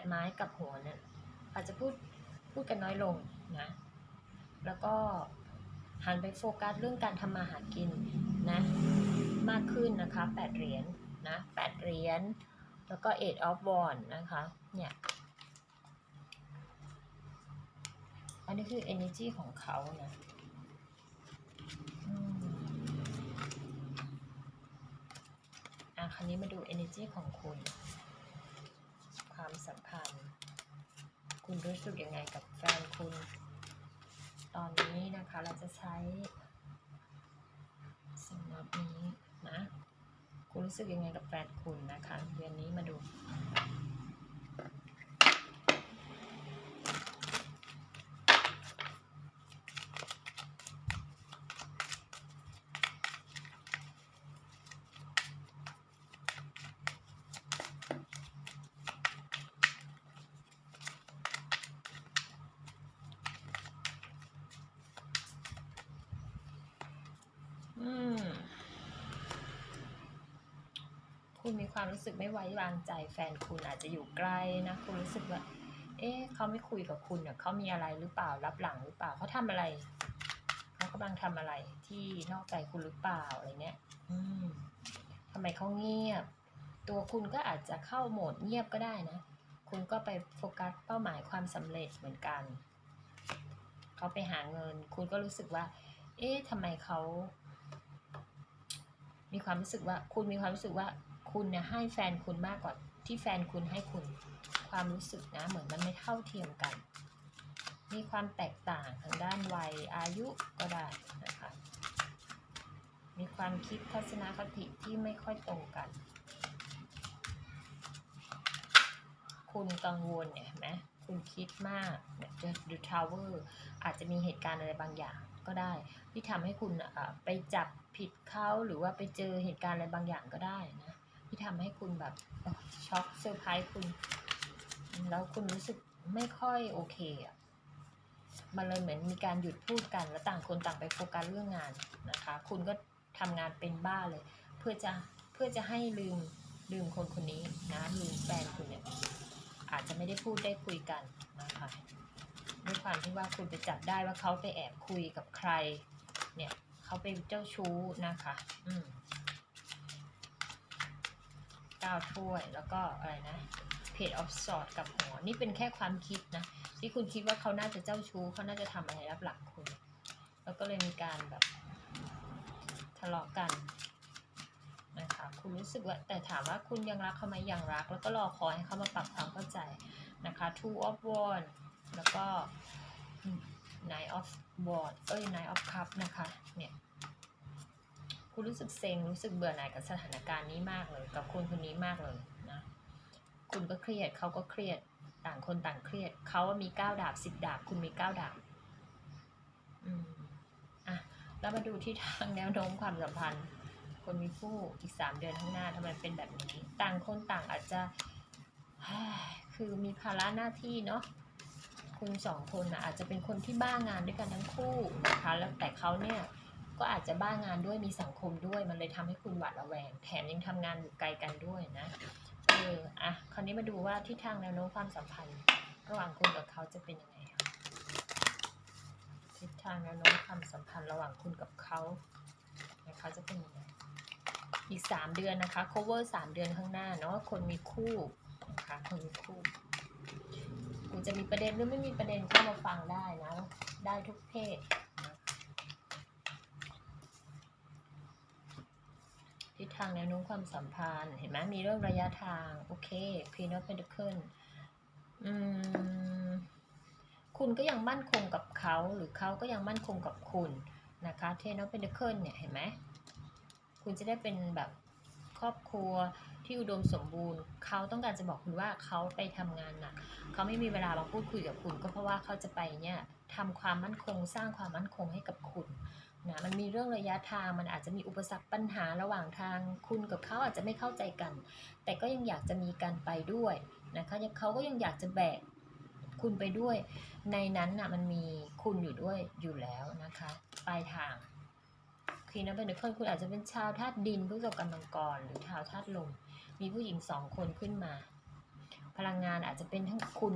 ดไม้กับหัวเนี่ยอาจจะพูดพูดกันน้อยลงนะ แล้วก็หันไปโฟกัสเรื่องการทำมาหากินนะมากขึ้นนะคะแปดเหรียญนะแปดเหรียญแล้วก็ eight of wand นะคะเนี่ยอันนี้คือ energy ของเขานะอะคราวนี้มาดู energy ของคุณ ความสัมพันธ์ คุณ รู้สึกยังไงกับแฟนคุณ ตอนนี้นะคะเราจะใช้สำหรับนี้นะ คุณรู้สึกยังไงกับแฟนคุณนะคะ เดือนนี้มาดู อืม คุณมีความรู้สึกไม่ไว้วางใจ แฟนคุณอาจจะอยู่ไกลนะ คุณรู้สึกว่า เอ๊ะเขาไม่คุยกับคุณเนี่ยเขามีอะไรหรือเปล่ารับหลังหรือเปล่าเขาทำอะไรเขากำลังทำอะไรที่นอกใจคุณหรือเปล่าอะไรเนี้ย อืมทำไมเขาเงียบ ตัวคุณก็อาจจะเข้าโหมดเงียบก็ได้นะ คุณก็ไปโฟกัสเป้าหมายความสำเร็จเหมือนกันเขาไปหาเงิน คุณก็รู้สึกว่า เอ๊ะทำไมเขา มีความรู้สึกว่า คุณมีความรู้สึกว่า คุณเนี่ยให้แฟนคุณมากกว่าที่แฟนคุณให้คุณ ความรู้สึกนะเหมือนมันไม่เท่าเทียมกัน มีความแตกต่างทางด้านวัยอายุก็ได้นะคะมีความคิดทัศนคติที่ไม่ค่อยตรงกัน คุณกังวลเนี่ยเห็นไหมคุณคิดมากเนี่ยดูทาวเวอร์อาจจะมีเหตุการณ์อะไรบางอย่างก็ได้ ที่ทำให้คุณอะไปจับผิดเขาหรือว่าไปเจอเหตุการณ์อะไรบางอย่างก็ได้นะ ทำให้คุณแบบช็อกเซอร์ไพรส์คุณ แล้วคุณรู้สึกไม่ค่อยโอเคอะมันเลยเหมือนมีการหยุดพูดกัน แล้วต่างคนต่างไปโฟกัสเรื่องงานนะคะ คุณก็ทำงานเป็นบ้าเลย เพื่อจะเพื่อจะให้ลืมลืมคนคนนี้นะลืมแฟนคุณเนี่ยอาจจะไม่ได้พูดได้คุยกันนะคะด้วยความที่ว่าคุณไปจับได้ว่าเขาไปแอบคุยกับใคร เนี่ยเขาเป็นเจ้าชู้นะคะ อืม ก้าถ้วย แล้วก็อะไรนะเพจออฟสอดกับหัว นี่เป็นแค่ความคิดนะ ที่คุณคิดว่าเขาน่าจะเจ้าชู้เขาน่าจะทำอะไรรับหลังคุณ แล้วก็เลยมีการแบบทะเลาะกันนะคะคุณรู้สึกว่าแต่ถามว่าคุณยังรักเขาไหมยังรัก แล้วก็รอคอยให้เขามาปรับความเข้าใจนะคะ two of wands แล้วก็ nine of wands เอ้ย nine of cup นะคะเนี่ย คุณรู้สึกเซ็งรู้สึกเบื่อหน่ายกับสถานการณ์นี้มากเลย กับคนคนนี้มากเลยนะคุณก็เครียดเขาก็เครียดต่างคนต่างเครียดเขามีเก้าดาบสิบดาบ คุณมีเก้าดาบอืมอะแล้วมาดูที่ทางแนวโน้มความสัมพันธ์ คนมีคู่อีกสามเดือนข้างหน้าทำไมเป็นแบบนี้ ต่างคนต่างอาจจะคือมีภาระหน้าที่เนาะคุณสองคนนะอาจจะเป็นคนที่บ้างานด้วยกันทั้งคู่นะคะแล้วแต่เขาเนี่ย ก็อาจจะบ้างานด้วยมีสังคมด้วย มันเลยทำให้คุณหวาดระแวง แถมยังทำงานอยู่ไกลกันด้วยนะเอออะคราวนี้มาดูว่าทิศทางแนวโน้มความสัมพันธ์ ระหว่างคุณกับเขาจะเป็นยังไงคะทิศทางแนวโน้มความสัมพันธ์ระหว่างคุณกับเขานะคะจะเป็นยังไงอีกสามเดือนนะคะ cover สามเดือนข้างหน้าเนาะคนมีคู่นะคะคนมีคู่คุณจะมีประเด็นหรือไม่มีประเด็นเข้ามาฟังได้นะ ได้ทุกเพศนะทิศทางแนวโน้มความสัมพันธ์ เห็นไหมมีเรื่องระยะทาง โอเค Queen of Pentacles อืมคุณก็ยังมั่นคงกับเขาหรือเขาก็ยังมั่นคงกับคุณนะคะ Ten of Pentacles เนี่ยเห็นไหมคุณจะได้เป็นแบบ รอบครัวที่อุดมสมบูรณ์ เขาต้องการจะบอกคุณว่าเขาไปทำงานหนักเขาไม่มีเวลามาพูดคุยกับคุณ ก็เพราะว่าเขาจะไปเนี่ยทำความมั่นคง สร้างความมั่นคงให้กับคุณนะมันมีเรื่องระยะทางมันอาจจะมีอุปสรรคปัญหาระหว่างทาง คุณกับเขาอาจจะไม่เข้าใจกัน แต่ก็ยังอยากจะมีการไปด้วยนะคะเขาก็ยังอยากจะแบกคุณไปด้วย ในนั้นน่ะมันมีคุณอยู่ด้วยอยู่แล้วนะคะปลายทาง คีนับเป็นคนคุณอาจจะเป็นชาวธาตุดินผู้ประกอบกำลังกร หรือชาวธาตุลม มีผู้หญิงสองคนขึ้นมา พลังงานอาจจะเป็นทั้งคุณ